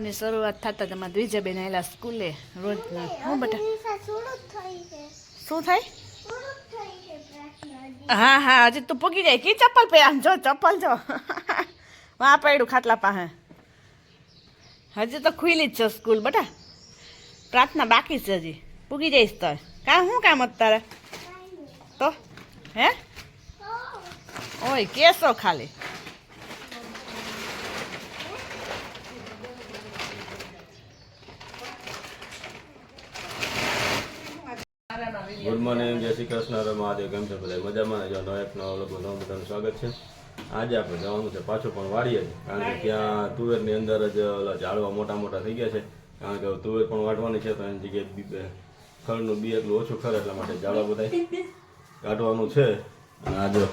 ની શરૂઆત થતા તમારા દ્વિજાબેન આવેલા સ્કૂલે રોજ હું બેટા શું થાય? હા હા હજી તું પૂગી જાય. કી ચપ્પલ પહેરા? જો ચપ્પલ જો. વાં પડ્યું ખાટલા પાસે. હજી તો ખુલ્લી જ છે સ્કૂલ બેટા. પ્રાર્થના બાકી છે હજી. પૂગી જઈશ તો. કાં શું કામ અત્યારે તો? હે? ઓય કેસો ખાલી. ગુડ મોર્નિંગ જય શ્રી કૃષ્ણ. મહાદેવ કેમ છે? બધા મજામાં? જો નવ એક નવ લોકો નવ બધાનું સ્વાગત છે. આજે આપણે જવાનું છે પાછું પણ વાડીએ. જ કારણ કે ત્યાં તુવેરની અંદર જ, ઓલા ઝાડવા મોટા મોટા થઈ ગયા છે. કારણ કે તુવેર પણ વાટવાની છે, તો એની જગ્યાએ બી- બે- એટલું ઓછું ખર, એટલા માટે ઝાડવા બધા કાઢવાનું છે. અને આ જો,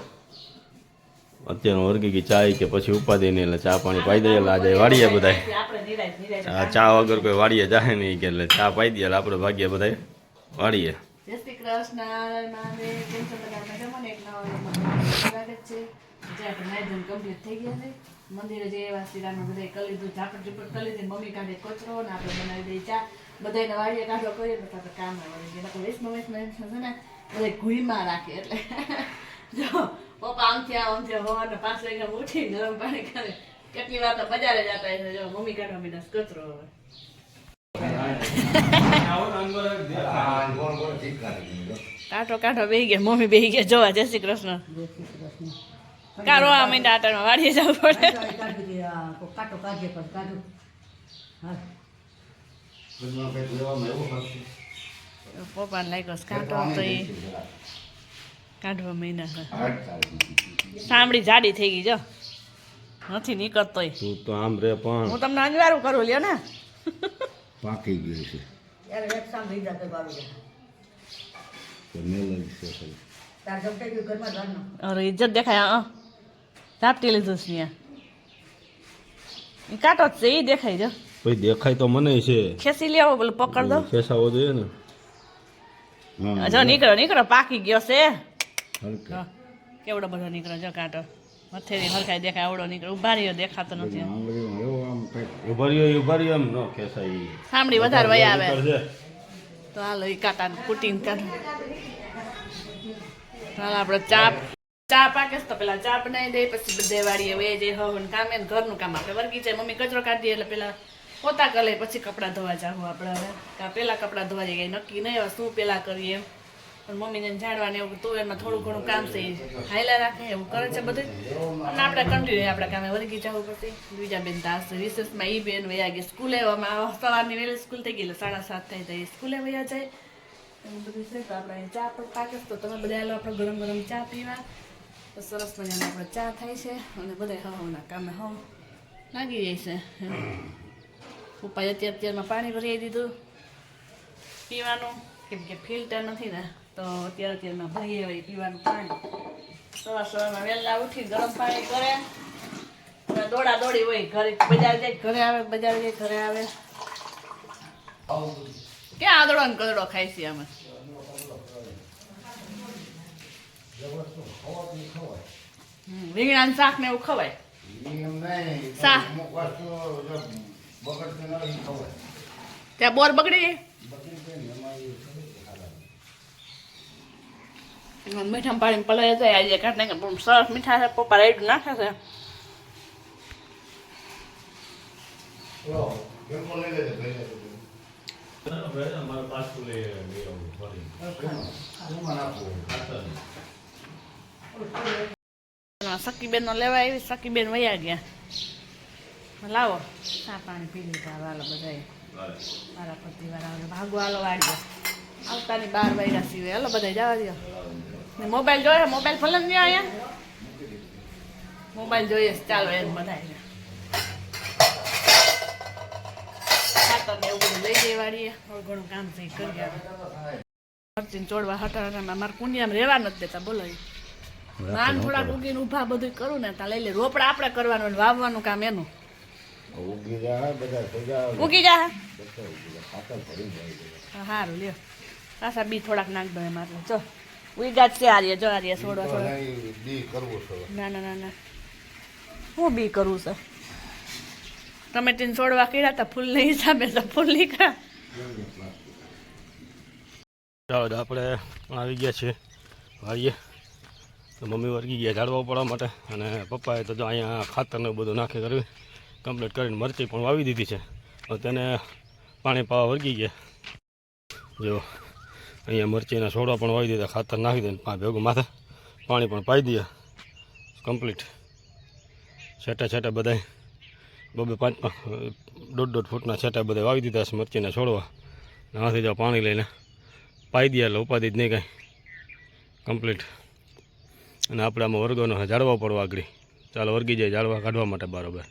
અત્યારનું વર્ગી ગઈ ચા કે પછી ઉપાધિ નહીં, એટલે ચા પાણી પાઈ દઈએ આજે વાડીએ બધા ચા વગર કોઈ વાડીએ જાય નહીં, કે એટલે ચા પાઈ દઈએ આપણે ભાગ્ય બધા શ્રી કૃષ્ણ મહાદેવ કેમ છો બધા મજામાં ને એક છે. જે આપણે નાયજન કમ્પ્લીટ થઈ ગયા છે. મંદિરે જે એવા બધા કરી લીધું ઝાપટ ઝૂપટ કરી લીધી, મમ્મી કાઢે કચરો ને આપણે બનાવી દઈએ ચા. બધાને વાડીએ કાઢો કરીએ તો આપણે કામ ના વળી ગયા. વેસમાં વેસમાં છે ને, બધા ઘૂઈમાં રાખે એટલે. જો, પપ્પા આમથી આમ આમથી હોવાને પાંચ વાગ્યા ઉઠી ગરમ પાણી કરે કેટલી વાર તો બજારે જતા જો મમ્મી કાઢવા મીના કચરો હવે. કાંટો કાંટો બેહી ગયા મમ્મી બેહી ગયા. જોવા જય શ્રી કૃષ્ણ. કારો આ મહિના આટામાં વાડીએ જવું પડે. કાટો કાઢીએ પણ કાઢું. હા. પપ્પાને લાગ્યો કાંટો તો એ. કાઢવા મહિના સાંભળી જાડી થઈ ગઈ જો. નથી નીકળતો તું તો આમ રે પણ. હું તમને અનિવાર્ય કરું લ્યો ને. પાકી ગયું છે. અરે ઇજ્જત દેખાય હા ઝાપટી લીધું છે ત્યાં કાંટો જ છે એ દેખાય જો. ભાઈ દેખાય તો મને છે. ખેંચી લેવો બોલે પકડ દો. ખેસાવો જોઈએ ને. જો નીકળો નીકળો પાકી ગયો છે. કેવડો બધો નીકળો જો કાંટો. મથેરી હરખાઈ દેખાય આવડો નીકળ્યો ઊભા રહ્યો દેખાતો નથી. એમ ન સાંભળી વધારે વયા આવે. તો હાલો એ કાંટા કુટીને કાઢો. આપણે ચા ચા પાકે તો પેલા ચા બનાવી દે પછી બધે વાળીએ વે જે હવન કામે ઘરનું કામ આપણે વર્ગી જાય. મમ્મી કચરો કાઢીએ એટલે પેલા પોતા કરે પછી કપડાં ધોવા જાવ આપણે હવે. કાં પેલા કપડાં ધોવા જઈએ નક્કી નહીં શું પેલા કરીએ એમ. પણ મમ્મીને જાણવા ને એવું તુવેરમાં થોડું ઘણું કામ છે હાયલા રાખે, એવું કરે છે બધું. અને આપણે કન્ટિન્યુ આપણે કામે વળગી જવું પડશે બીજા બેન તાસ રિસેસમાં એ બેન વયા ગઈ સ્કૂલે સવારની વહેલી સ્કૂલ થઈ ગઈ સાડા સાત થઈ જાય સ્કૂલે વયા જાય. એવું બધું આપણે ચા પણ પાકે તો તમે બધા હાલો આપણે ગરમ ગરમ ચા પીવા. તો સરસ મજાનો આપણે ચા થાય છે, અને બધા હવાના કામે હવ લાગી જાય છે. ઉપાય અત્યારે અત્યારમાં પાણી ભરી દીધું પીવાનું, કેમ કે ફિલ્ટર નથી ને. તો અત્યારે અત્યારમાં ભાઈ હોય, પીવાનું પાણી. સવાર સવારમાં વહેલા ઉઠી ગરમ પાણી કરે. દોડા દોડી હોય, ઘરે બજાર જાય, ઘરે આવે, બજાર જાય, ઘરે આવે. ક્યાં આદડો ને કદડો ખાય છે અમે રીંગણા શાક ને એવું ખવાય? ત્યાં બોર બગડી? જાય એમાં મીઠા પાણી પલાય જાય આજે કાઢને કે બહુ સરસ મીઠા છે પપ્પા રાઈડ નાખે છે સખીબેન નો લેવા આવી સખીબેન વયા ગયા લાવો ચા પાણી પી લીધા વાલો બધાએ મારા પતિ વાળા ભાગો હાલો વાળ્યો આવતાની બાર વાગ્યા સિવાય હાલો બધા જવા દો મોબાઈલ જોઈએ મોબાઈલ ફલન ને અહીંયા? મોબાઈલ જોઈએ ચાલો એમ બધા એવું બધું લઈ જઈ વાળીએ. કામ છે એ કરી આવે મરચીને ચોડવા હટાવવામાં મારે કુંડિયામાં રહેવા નથી દેતા બોલો. નાન થોડાક ઉગીને ઊભા બધું કરું ને ત્યાં લઈ લે. રોપડા આપણે કરવાનું વાવવાનું કામ એનું. ઉગી જાય બધા ઉગી જા. બધા સારું લ્યો. પાછા બી થોડાક નાખ દો એટલે. જો. ઉઈગા ગાત છે આર્ય જો આર્ય છોડો છોડો બી કરવું છે ના ના ના ના. હું બી કરું છે? ટમેટીને છોડવા કર્યા હતા નહીં હિસાબે તો ફૂલ નીકળ્યા. ચાલો તો આપણે પણ આવી ગયા છીએ વાળીએ તો મમ્મી વર્ગી ગયા ઝાડવા પડવા માટે અને પપ્પાએ તો જો અહીંયા ખાતરને બધું નાખી કર્યું કમ્પ્લીટ કરીને મરચી પણ વાવી દીધી છે. હવે તેને પાણી પાવા વર્ગી ગયા. જો અહીંયા મરચીના છોડવા પણ વાવી દીધા, ખાતર નાખી દે પાંચ ભેગું માથે, પાણી પણ પાઈ દઈએ. કમ્પ્લીટ છેટા છેટા બધાય, બબે પાંચ, દોઢ દોઢ ફૂટના છેટા બધા વાવી દીધા છે મરચીના છોડવા નાથી જાઓ પાણી લઈને પાઈ દઈએ, એટલે ઉપાધિ જ નહીં કાંઈ. કમ્પ્લીટ અને આપણે આમાં વર્ગોનો ઝાડવા પડવા આગળ. ચાલો વર્ગી જાય ઝાડવા કાઢવા માટે બરાબર.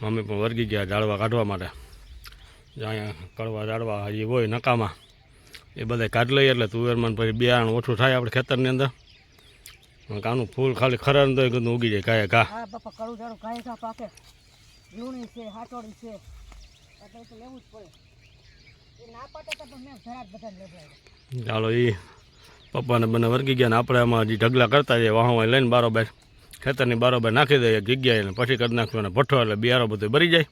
મમ્મી પણ વર્ગી ગયા ઝાડવા કાઢવા માટે. જ્યાં અહીંયા કડવા ઝાડવા હજી હોય નકામાં. એ બધા કાઢી લઈએ એટલે તુવેરમાં પછી બિયારણ ઓછું થાય આપણે ખેતરની અંદર. કાનું ફૂલ ખાલી ખરા તો ઉગી જાય કાંઈ ઘા. જ જ ચાલો એ પપ્પાને બંને વર્ગી ગયા ને આપણે આમાં હજી ઢગલા કરતા જઈએ વાહો લઈને બારોબાર. ખેતરની બારોબાર નાખી દઈએ જગ્યાએ ને પછી કરી નાખશું અને ભઠ્ઠો એટલે બિયારો બધું ભરી જાય.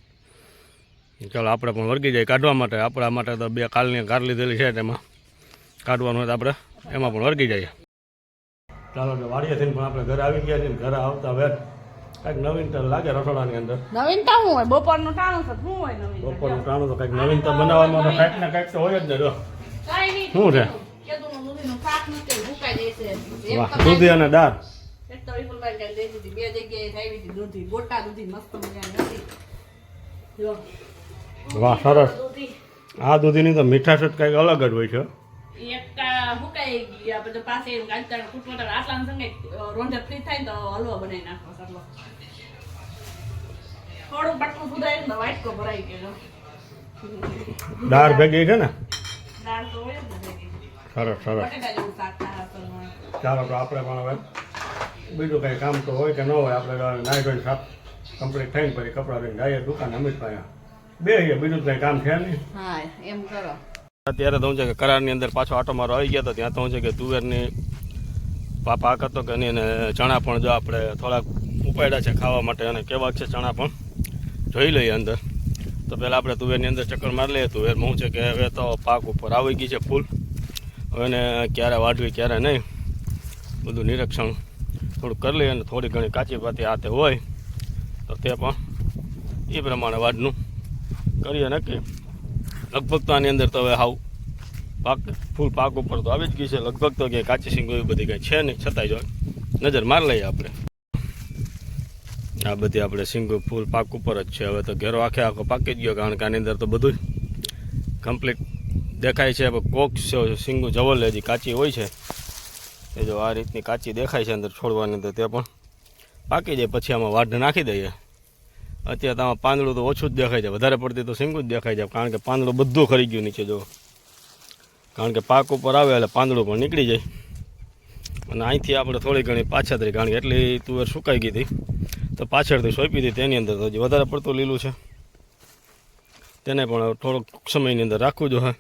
ચાલો આપણે પણ વર્ગી જાય કાઢવા માટે. આપણા માટે તો બે કાલની કાર લીધેલી છે તેમાં કાઢવાનું હોય તો આપણે એમાં પણ વર્ગી જઈએ. ચાલો તો વાડીએ થઈને પણ આપણે ઘરે આવી ગયા છીએ ને ઘરે આવતા વેટ કંઈક નવીનતા લાગે રસોડાની અંદર. નવીનતા શું હોય? બપોરનું ટાણું છે શું હોય નવીનતા? બપોરનું ટાણું તો કંઈક નવીનતા બનાવવામાં તો કાંઈક ને કંઈક તો હોય જ ને જો. નહીં શું છે? વાહ દૂધી અને દાળ. તો વાહ સરસ. દૂધી. આ દૂધીની તો મીઠાશ જ કંઈક અલગ જ હોય છે. કા હુકાઈ ગયા પછી પાસે એમ કાંતર કુટવટર આટલા સંગે રોંઢે ફ્રી થાય ને તો હલવો બનાવી નાખો સરલો. થોડું બટકું સુધાય ને વાટકો ભરાઈ ગયો દાળ ભેગી છે ને? દાળ તો હોય જ સરસ સરસ. ચાલો તો આપણે પણ હવે બીજું કંઈ કામ તો હોય કે ન હોય આપણે નાઈ ધોઈને સાફ કમ્પ્લીટ થઈને પછી કપડાં લઈને જઈએ દુકાન અમિત પાસે બે બીજું કંઈ કામ છે નહીં. હા એમ કરો. અત્યારે તો હું છે કે કરારની અંદર પાછો આટો મારો આવી ગયા તો ત્યાં તો હું છે કે તુવેરની પાક હતો કે નહીં અને ચણા પણ જો આપણે થોડાક ઉપાડ્યા છે ખાવા માટે અને કેવા છે ચણા પણ, જોઈ લઈએ અંદર. તો પહેલાં આપણે તુવેરની અંદર ચક્કર મારી લઈએ. તુવેરમાં હું છે કે હવે તો પાક ઉપર આવી ગઈ છે ફૂલ. હવે એને ક્યારે વાઢવી, ક્યારે નહીં, બધું નિરીક્ષણ થોડું કરી લઈએ અને થોડી ઘણી કાચી પાતી હાથે હોય તો તે પણ એ પ્રમાણે વાડનું કરીએ નક્કી. લગભગ તો આની અંદર તો હવે હાવ પાક, ફૂલ પાક ઉપર તો આવી જ ગઈ છે. લગભગ તો ક્યાંય કાચી સિંગો એવી બધી કંઈ છે નહીં, છતાંય જો નજર માર લઈએ આપણે. આ બધી આપણે સિંગો, ફૂલ પાક ઉપર જ છે. હવે તો ઘેરો આખે આખો પાકી જ ગયો, કારણ કે આની અંદર તો બધું કમ્પ્લીટ દેખાય છે. કોક સિંગુ જવલ હજી કાચી હોય છે. એ જો આ રીતની કાચી દેખાય છે અંદર છોડવાની અંદર, તે પણ પાકી જાય. પછી આમાં વાઢ નાખી દઈએ. અત્યારે આમાં પાંદડું તો ઓછું જ દેખાય છે. વધારે પડતી તો સિંગું જ દેખાય છે. કારણ કે પાંદડું બધું ખરી ગયું નીચે જો કારણ કે પાક ઉપર આવે એટલે પાંદડું પણ નીકળી જાય. અને અહીંથી આપણે થોડી ઘણી પાછળથી કારણ કે એટલી તુવેર સુકાઈ ગઈ હતી. તો પાછળથી સોંપી હતી તેની અંદર. હજી વધારે પડતું લીલું છે. તેને પણ થોડોક સમયની અંદર રાખવું જોઈએ.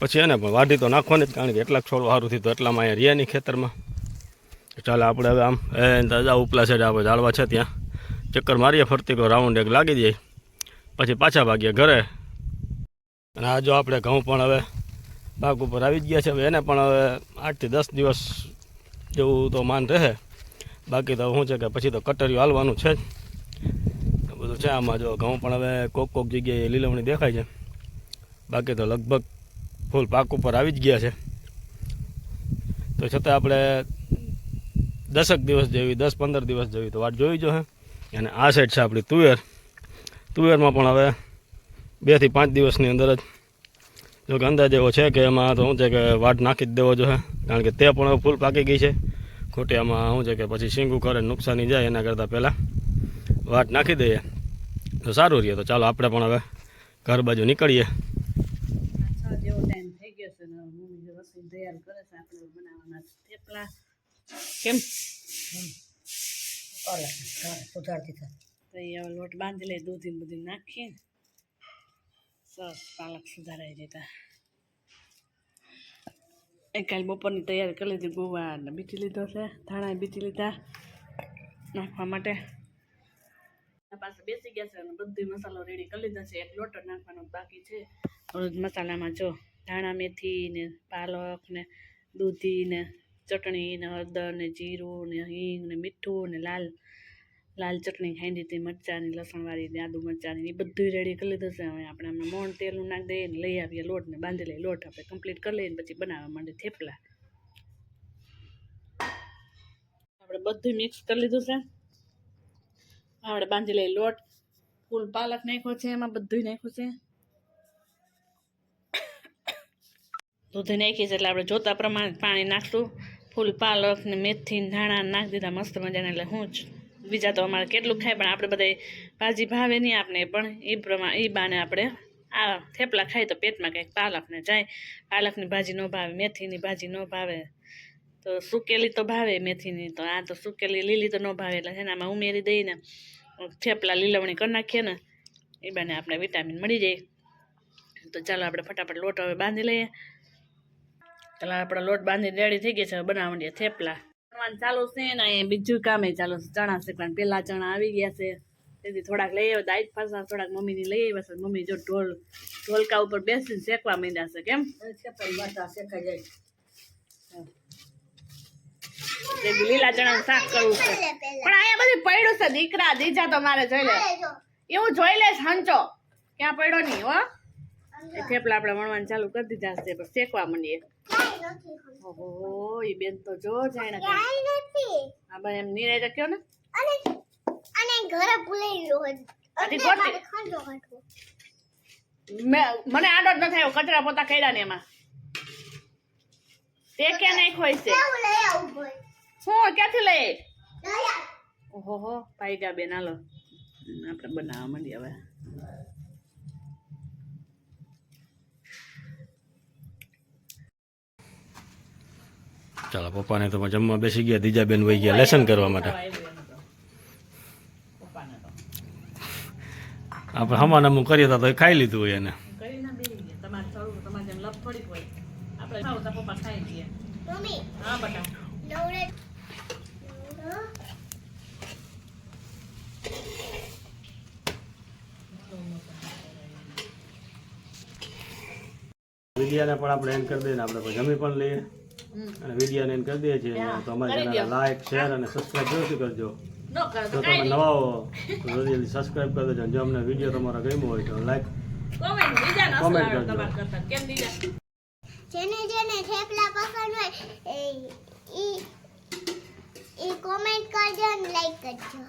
પછી એને પણ વાઢી તો નાખવાની જ, કારણ કે એટલાક છોડ સારું તો એટલામાં અહીંયા રહ્યા નહીં ખેતરમાં. ચાલે, આપણે હવે આમ, એ તાજા ઉપલા સાઈડ આપણે ઝાડવા છે ત્યાં. ચક્કર મારીએ, ફરતી કોઈ રાઉન્ડ એક લાગી જાય. પછી પાછા ભાગીએ ઘરે. અને આ જો આપણે ઘઉં પણ હવે પાક ઉપર આવી જ ગયા છે, હવે એને પણ હવે આઠથી દસ દિવસ જેવું તો માન રહે. બાકી તો શું છે કે પછી તો કટરિયું હાલવાનું છે જ. બધું છે આમાં જો ઘઉં પણ હવે કોક કોક જગ્યાએ લીલવણી દેખાય છે. બાકી તો લગભગ ફૂલ પાક ઉપર આવી જ ગયા છે. તો છતાં આપણે દસક દિવસ જેવી, દસ પંદર દિવસ જેવી તો વાટ જોઈ જો હે. અને આ સાઈડ છે આપણી તુવેર. તુવેરમાં પણ હવે બેથી પાંચ દિવસની અંદર જ જો કે અંદાજ એવો છે કે એમાં તો શું છે કે વાટ નાખી જ દેવો જોઈએ, કારણ કે તે પણ હવે ફૂલ પાકી ગઈ છે. ખોટી આમાં શું છે કે પછી શીંગું કરે નુકસાની જાય એના કરતાં પહેલાં વાટ નાખી દઈએ. તો સારું રહે તો ચાલો આપણે પણ હવે ઘર બાજુ નીકળીએ. કેમ? ચાલે સુધારતી થાય. તો એ હવે લોટ બાંધી લઈ દૂધ બધું નાખીએ. સરસ પાલક સુધારાઈ જતા. એ કાલે બપોરની તૈયારી કરી લીધી, ગોવાને બીટી લીધો છે ધાણા બીટી લીધા નાખવા માટે. પાસે બેસી ગયા છે અને બધી મસાલો રેડી કરી લીધો છે, એક લોટો નાખવાનો બાકી છે. મસાલામાં જો ધાણા મેથી ને પાલક ને દૂધી ને ચટણી ને હળદર ને જીરું ને હિંગ ને મીઠું ને લાલ લાલ ચટણી ખાઈ હતી મરચાંની લસણવાળી આદુ મરચાંની એ બધું રેડી કરી લીધું છે. હવે આપણે આમાં મોણ તેલનું નાખી દઈએ ને લઈ આવીએ લોટ ને બાંધી લઈએ લોટ આપણે કમ્પ્લીટ કરી લઈએ પછી બનાવવા માંડે થેપલા. આપણે બધું મિક્સ કરી લીધું છે. આપણે બાંધી લઈએ લોટ. ફૂલ પાલક નાખ્યો છે, એમાં બધું નાખ્યું છે. દૂધી નાખી છે એટલે આપણે જોતા પ્રમાણે પાણી નાખશું. ફૂલ પાલક ને મેથી ધાણા નાખી દીધા મસ્ત મજાને. એટલે હું જ બીજા તો અમારે કેટલું ખાય, પણ આપણે બધા ભાજી ભાવે નહીં આપણે. પણ એ પ્રમાણે એ બાને આપણે આ થેપલા ખાય તો પેટમાં કંઈક પાલકને જાય. પાલકની ભાજી ન ભાવે મેથીની ભાજી ન ભાવે. તો સુકેલી તો ભાવે મેથીની તો આ તો સુકેલી લીલી તો ન ભાવે. એટલે એનામાં ઉમેરી દઈને થેપલા લીલવણી કરી નાખીએ ને એ બાને આપણે વિટામિન મળી જાય. તો ચાલો આપણે ફટાફટ લોટ હવે બાંધી લઈએ. ચાલો આપણે લોટ બાંધી રેડી થઈ ગઈ છે બનાવવા માંડીએ થેપલા. બનાવવાનું ચાલુ છે ને અહીંયા બીજું કામે ચાલુ છે, ચણા શેકવાનું. પેલા ચણા આવી ગયા છે, તેથી થોડાક લઈ આવ્યા દાઈત ફરસા થોડાક મમ્મીની લઈ આવ્યા છે. મમ્મી જો ઢોલ, ઢોલકા ઉપર બેસીને શેકવા માંડ્યા છે, કેમ? જે લીલા ચણા શાક કરવું છે. પણ અહીંયા બધી પડ્યું છે, દીકરા, દીજા તો મારે જોઈ લે. એવું જોઈ લે હંચો ક્યાં પડ્યો નહીં, હો? થેપલા આપણે વણવાનું ચાલુ કરી દીધા છે શેકવા માંડીએ. ઓહો એ બેન તો જો જાણે ક્યાંય નથી. આ ભાઈ એમ નિરાય કયો ને? અને ઘરે ભૂલેલું ગયો આથી ગોઠવી. ખાંડો ખાંડો મને આડો જ ન થયો કચરા પોતા કર્યા ને એમાં. તે ક્યાં નાખ્યો છે શું ક્યાંથી લઈ? દયા. ભાઈ પાઈગા બેન હાલો. આપણે બનાવવા માંડી હવે. ચાલો પપ્પાને તો જમવા બેસી ગયા દીજાબેન બેન વહી ગયા લેસન કરવા માટે. આપણે હમાન અમુક કરીએ તો એ ખાઈ લીધું હોય એને. કરી ના બેસી ગયા તમારે થોડું તમારે જેમ લપ થોડીક હોય આપણે ખાવ તો પપ્પા ખાઈ લઈએ મમ્મી. હા બટા. નવરે વિડીયાને પણ આપણે એન્ડ કરી દઈએ ને આપણે જમી પણ લઈએ. અને વિડીયાને કરી દઈએ છીએ તો અમારી ચેનલ લાઈક શેર અને સબસ્ક્રાઈબ જરૂરથી કરજો. ન કરો જો તો તમે નવા હો તો જલ્દી સબસ્ક્રાઈબ કરી દેજો. અને જો અમને વીડિયો તમારો ગમ્યો હોય તો લાઈક કોમેન્ટ કરજો. જેને જેને થેપલા પસંદ હોય એ ઈ ઈ કોમેન્ટ કરજો અને લાઈક કરજો.